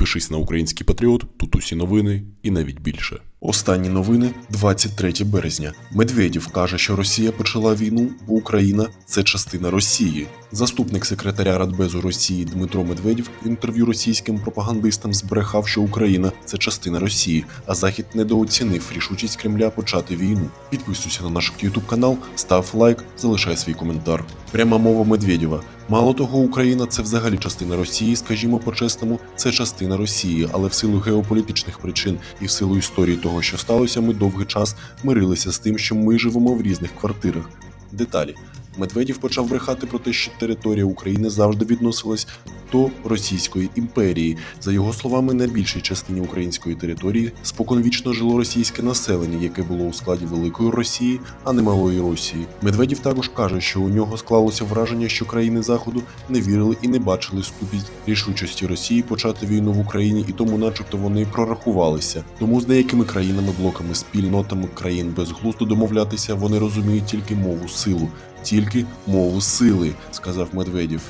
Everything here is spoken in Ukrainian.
Підпишись на український патріот, тут усі новини і навіть більше. Останні новини 23 березня. Медведєв каже, що Росія почала війну, бо Україна це частина Росії. Заступник секретаря Радбезу Росії Дмитро Медведєв в інтерв'ю російським пропагандистам збрехав, що Україна це частина Росії, а Захід недооцінив рішучість Кремля почати війну. Підписуйся на наш YouTube канал, став лайк, залишай свій коментар. Пряма мова Медведєва. Мало того, Україна це взагалі частина Росії, скажімо по-чесному, це частина Росії, але в силу геополітичних причин і в силу історії того, що сталося, ми довгий час мирилися з тим, що ми живемо в різних квартирах. Деталі. Медведєв почав брехати про те, що територія України завжди відносилась до Російської імперії. За його словами, на більшій частині української території споконвічно жило російське населення, яке було у складі Великої Росії, а не Малої Росії. Медведєв також каже, що у нього склалося враження, що країни Заходу не вірили і не бачили ступінь рішучості Росії почати війну в Україні, і тому, начебто, вони прорахувалися. Тому з деякими країнами, блоками, спільнотами країн безглуздо домовлятися, вони розуміють тільки мову силу. Тільки мову сили, сказав Медведєв.